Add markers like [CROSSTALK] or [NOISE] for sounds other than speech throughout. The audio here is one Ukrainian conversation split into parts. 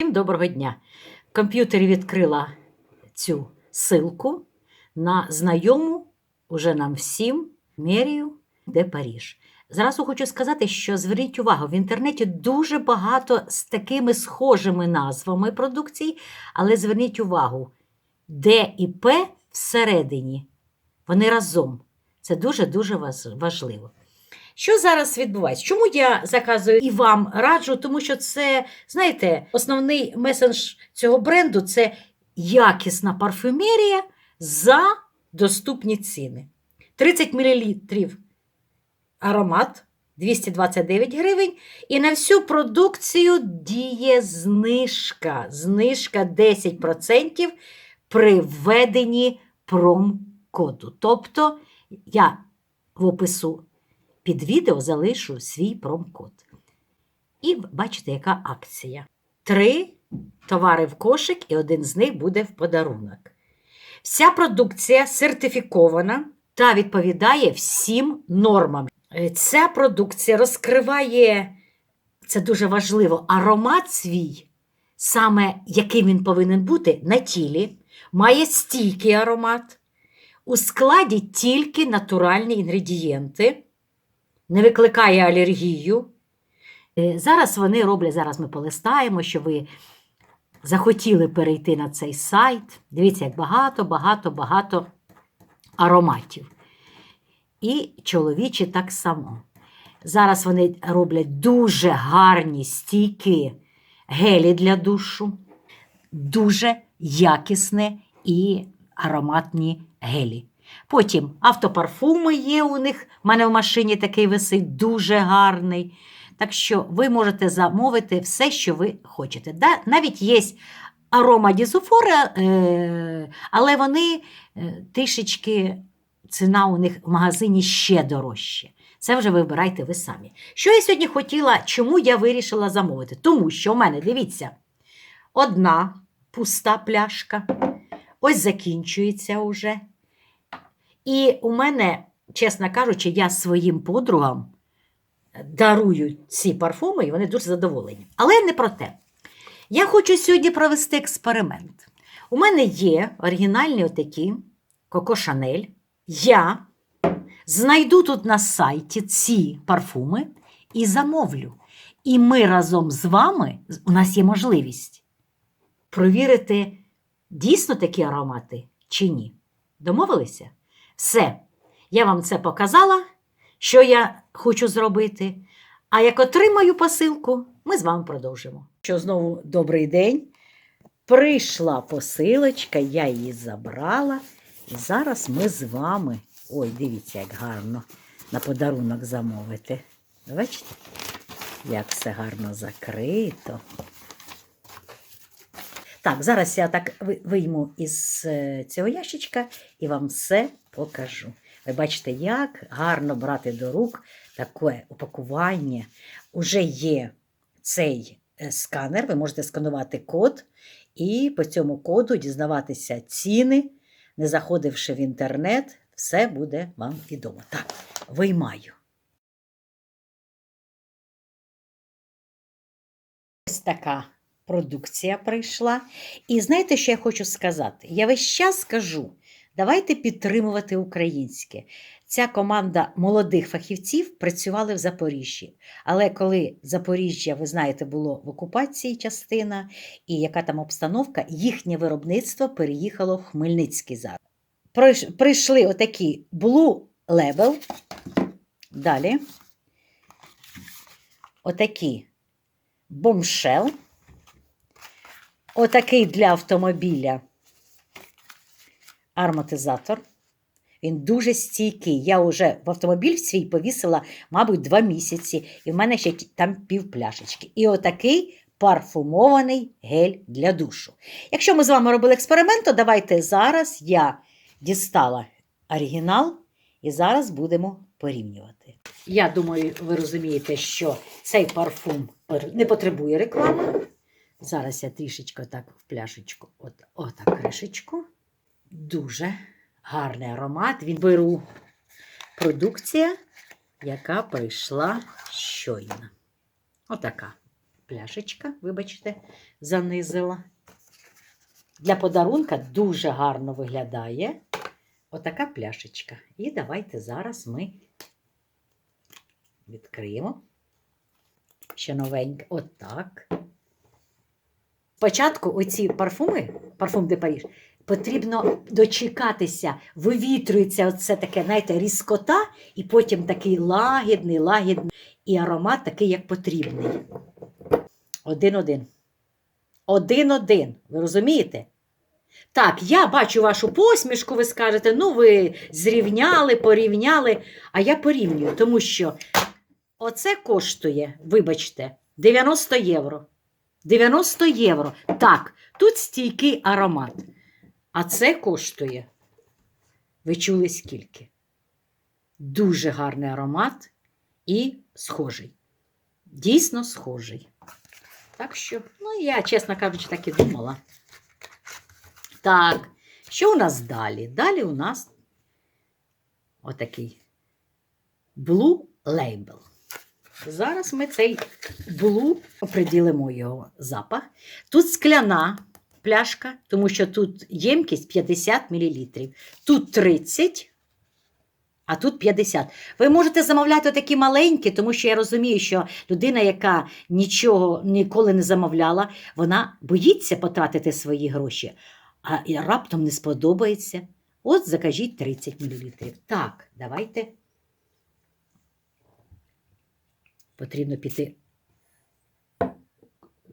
Всім доброго дня. В комп'ютері відкрила цю ссылку на знайому уже нам всім мерію, де Паріж. Зразу хочу сказати, що зверніть увагу, в інтернеті дуже багато з такими схожими назвами продукцій, але зверніть увагу, Д і П всередині. Вони разом. Це дуже-дуже важливо. Що зараз відбувається? Чому я заказую і вам раджу? Тому що це, знаєте, основний меседж цього бренду це якісна парфюмерія за доступні ціни. 30 мл аромат 229 гривень. І на всю продукцію діє знижка. Знижка 10% при введенні промкоду. Тобто я в опису під відео залишу свій промкод. І бачите, яка акція. Три товари в кошик, і один з них буде в подарунок. Вся продукція сертифікована та відповідає всім нормам. Е, Ця продукція розкриває, це дуже важливо, аромат свій, саме яким він повинен бути на тілі, має стійкий аромат. У складі тільки натуральні інгредієнти не викликає алергію. Е, Зараз вони роблять, зараз ми полистаємо, що ви захотіли перейти на цей сайт. Дивіться, як багато, багато, багато ароматів. І чоловічі так само. Зараз вони роблять дуже гарні стійкі гелі для душу, дуже якісне і ароматні гелі. Потім автопарфуми є у них. У мене в машині такий висить, дуже гарний. Так що ви можете замовити все, що ви хочете. Да, навіть є арома дізофора, е, але вони е, трішечки, ціна у них в магазині ще дорожче. Це вже вибирайте ви самі. Що я сьогодні хотіла, чому я вирішила замовити? Тому що у мене, дивіться, одна пуста пляшка, ось закінчується уже. І у мене, чесно кажучи, я своїм подругам дарую ці парфуми, і вони дуже задоволені. Але не про те. Я хочу сьогодні провести експеримент. У мене є оригінальні отакі Коко Шанель. Я знайду тут на сайті ці парфуми і замовлю. І ми разом з вами, у нас є можливість провірити, дійсно такі аромати чи ні. Домовилися? Все. Я вам це показала, що я хочу зробити. А як отримаю посилку, ми з вами продовжимо. Що знову добрий день. Прийшла посилочка, я її забрала. І зараз ми з вами. Ой, дивіться, як гарно на подарунок замовити. Бачите, як все гарно закрито. Так, зараз я так вийму із е, цього ящичка і вам все покажу. Ви бачите, як гарно брати до рук таке упакування. Уже є цей е, сканер, ви можете сканувати код і по цьому коду дізнаватися ціни, не заходивши в інтернет, все буде вам відомо. Так, виймаю. Ось така продукція прийшла. І знаєте, що я хочу сказати? Я весь час скажу, давайте підтримувати українське. Ця команда молодих фахівців працювали в Запоріжжі. Але коли Запоріжжя, ви знаєте, було в окупації частина, і яка там обстановка, їхнє виробництво переїхало в Хмельницький зараз. Прийшли отакі Blue Label. Далі. Отакі Bombshell. Отакий для автомобіля ароматизатор. Він дуже стійкий. Я вже в автомобіль свій повісила, мабуть, два місяці, і в мене ще там пів пляшечки. І отакий парфумований гель для душу. Якщо ми з вами робили експеримент, то давайте зараз я дістала оригінал і зараз будемо порівнювати. Я думаю, ви розумієте, що цей парфум не потребує реклами. Зараз я трішечки так в пляшечку, от, отак кришечку. Дуже гарний аромат. Він беру продукція, яка прийшла щойно. Отака. пляшечка, вибачте, занизила. Для подарунка дуже гарно виглядає отака пляшечка. І давайте зараз ми відкриємо. Ще новеньке. Отак. Спочатку оці парфуми, парфум де Паріж, потрібно дочекатися, вивітрюється оце таке, знаєте, різкота, і потім такий лагідний, лагідний і аромат такий, як потрібний. Один-один. Один-один. Ви розумієте? Так, я бачу вашу посмішку, ви скажете, ну ви зрівняли, порівняли, а я порівнюю, тому що оце коштує, вибачте, 90 євро. 90 євро. Так, тут стійкий аромат. А це коштує. Ви чули скільки? Дуже гарний аромат і схожий. Дійсно схожий. Так що, ну, я, чесно кажучи, так і думала. Так, що у нас далі? Далі у нас отакий Blue Label. Зараз ми цей Blue оприділимо його запах. Тут скляна пляшка, тому що тут ємкість 50 мл. Тут 30, а тут 50. Ви можете замовляти такі маленькі, тому що я розумію, що людина, яка нічого ніколи не замовляла, вона боїться потратити свої гроші, а раптом не сподобається. От закажіть 30 мл. Так, давайте. Потрібно піти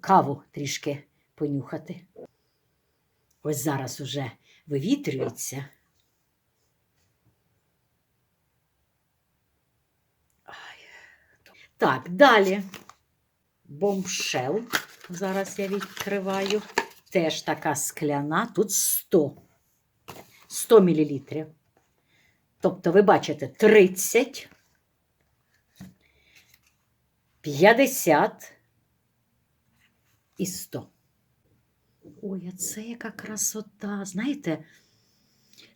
каву трішки понюхати. Ось зараз уже вивітрюється. Так, далі. Бомшел. Зараз я відкриваю. Теж така скляна. Тут 100. 100 мл. Тобто, ви бачите, 30, 50 і 100. Ой, а це яка красота. Знаєте,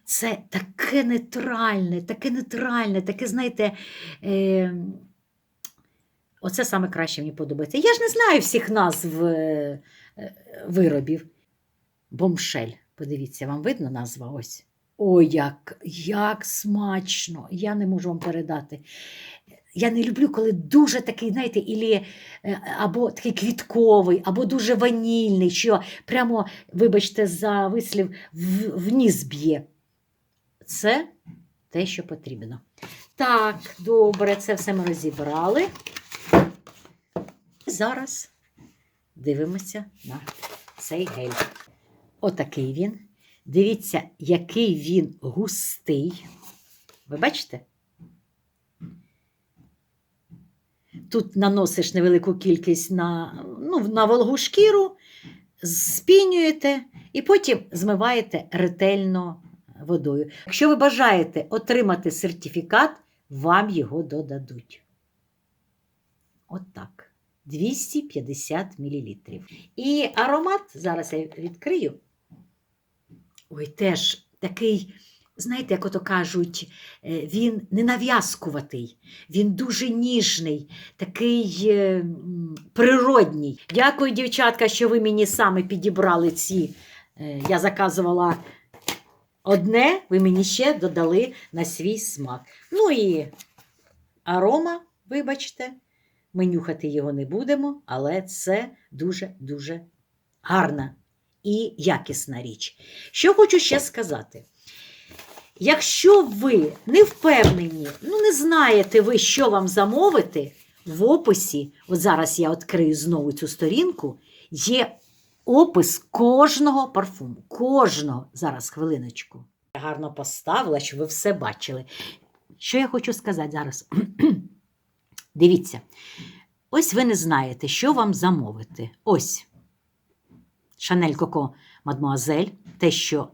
це таке нейтральне, таке нейтральне, таке, знаєте, е, оце саме краще мені подобається. Я ж не знаю всіх назв е, е, виробів. Бомшель. Подивіться, вам видно назва ось. Ой, як, як смачно! Я не можу вам передати. Я не люблю, коли дуже такий, знаєте, ілі, е, або такий квітковий, або дуже ванільний, що прямо, вибачте, за вислів, в, вниз б'є. Це те, що потрібно. Так, добре, це все ми розібрали. Зараз дивимося на цей гель. Отакий він. Дивіться, який він густий. Ви бачите? Тут наносиш невелику кількість на, ну, на волгу шкіру, спінюєте і потім змиваєте ретельно водою. Якщо ви бажаєте отримати сертифікат, вам його додадуть. От так. 250 мл. І аромат, зараз я відкрию. Ой, теж такий, знаєте, як ото кажуть, е, він не нав'язкуватий, він дуже ніжний, такий е, природній. Дякую, дівчатка, що ви мені саме підібрали ці. Е, Я заказувала одне, ви мені ще додали на свій смак. Ну і арома, вибачте, ми нюхати його не будемо, але це дуже-дуже гарна і якісна річ. Що хочу ще сказати. Якщо ви не впевнені, ну не знаєте ви, що вам замовити, в описі, от зараз я відкрию знову цю сторінку, є опис кожного парфуму. Кожного. Зараз хвилиночку. Я гарно поставила, щоб ви все бачили. Що я хочу сказати зараз? [CLEARS THROAT] Дивіться, ось ви не знаєте, що вам замовити. Ось. Шанель Коко Мадмуазель, те, що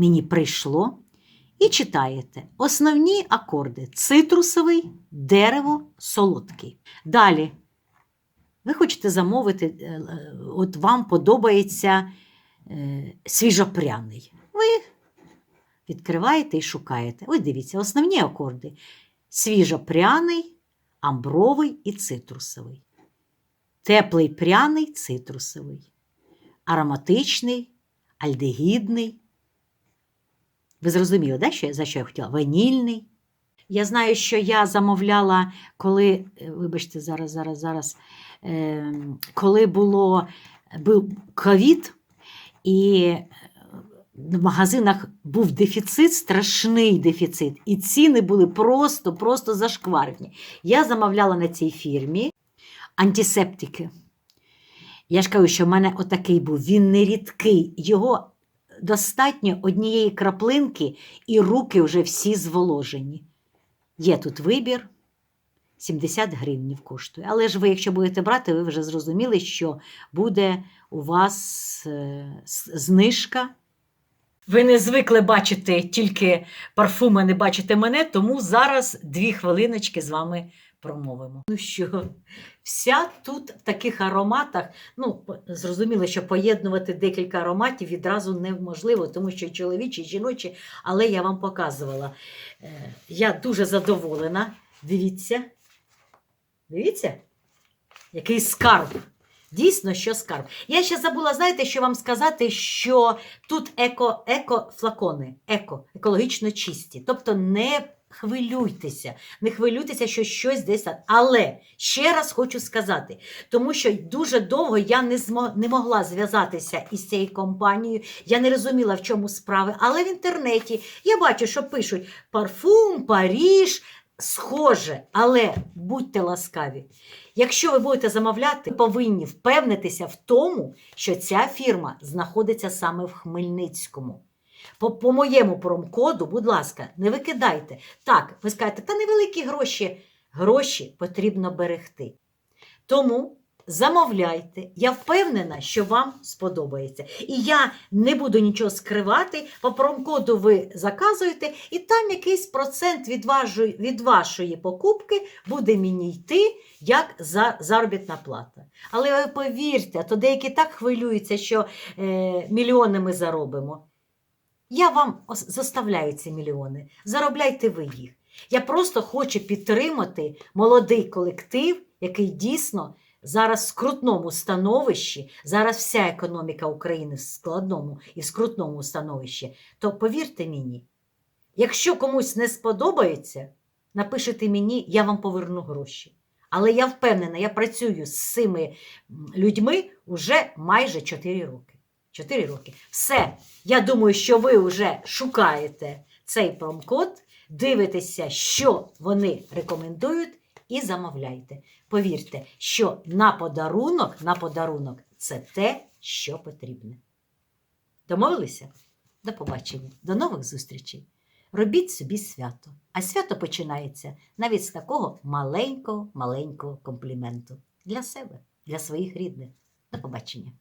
мені прийшло, і читаєте основні акорди: цитрусовий, дерево, солодкий. Далі, ви хочете замовити, е, е, от вам подобається е, свіжопряний. Ви відкриваєте і шукаєте. Ось дивіться, основні акорди: свіжопряний, амбровий і цитрусовий. теплий пряний цитрусовий, ароматичний, альдегідний. Ви зрозуміли, да, що, за що я хотіла? Ванільний. Я знаю, що я замовляла, коли, е, вибачте, зараз, зараз, зараз, е, коли було був ковід, і е, в магазинах був дефіцит, страшний дефіцит, і ціни були просто, просто зашкварні. Я замовляла на цій фірмі антисептики. Я ж кажу, що в мене отакий був, він не рідкий. Його достатньо однієї краплинки, і руки вже всі зволожені. Є тут вибір. 70 гривнів коштує. Але ж ви, якщо будете брати, ви вже зрозуміли, що буде у вас е, знижка. Ви не звикли бачити тільки парфуми, не бачите мене, тому зараз дві хвилиночки з вами промовимо. Ну що, вся тут в таких ароматах, ну, зрозуміло, що поєднувати декілька ароматів відразу неможливо, тому що і чоловічі, жіночі, але я вам показувала. Е, Я дуже задоволена. Дивіться. Дивіться, який скарб. Дійсно, що скарб. Я ще забула, знаєте, що вам сказати, що тут еко, еко флакони, еко, екологічно чисті. Тобто не хвилюйтеся, не хвилюйтеся, що щось десь. Але ще раз хочу сказати, тому що дуже довго я не, змо, не могла зв'язатися із цією компанією, я не розуміла, в чому справи. Але в інтернеті я бачу, що пишуть парфум, Паріж. Схоже, але будьте ласкаві. Якщо ви будете замовляти, ви повинні впевнитися в тому, що ця фірма знаходиться саме в Хмельницькому. По, по моєму промкоду, будь ласка, не викидайте. Так, ви скажете, та невеликі гроші. Гроші потрібно берегти. Тому замовляйте. Я впевнена, що вам сподобається. І я не буду нічого скривати. По промокоду ви заказуєте, і там якийсь процент від вашої, від вашої покупки буде мені йти як за заробітна плата. Але ви повірте, то деякі так хвилюються, що е, мільйони ми заробимо. Я вам ос- заставляю ці мільйони. Заробляйте ви їх. Я просто хочу підтримати молодий колектив, який дійсно зараз в скрутному становищі, зараз вся економіка України в складному і в скрутному становищі. То повірте мені, якщо комусь не сподобається, напишете мені, я вам поверну гроші. Але я впевнена, я працюю з цими людьми вже майже 4 роки. 4 роки. Все. Я думаю, що ви вже шукаєте цей промкод, дивитеся, що вони рекомендують, і замовляйте. Повірте, що на подарунок, на подарунок це те, що потрібне. Домовилися? До побачення, до нових зустрічей. Робіть собі свято. А свято починається навіть з такого маленького, маленького компліменту для себе, для своїх рідних. До побачення.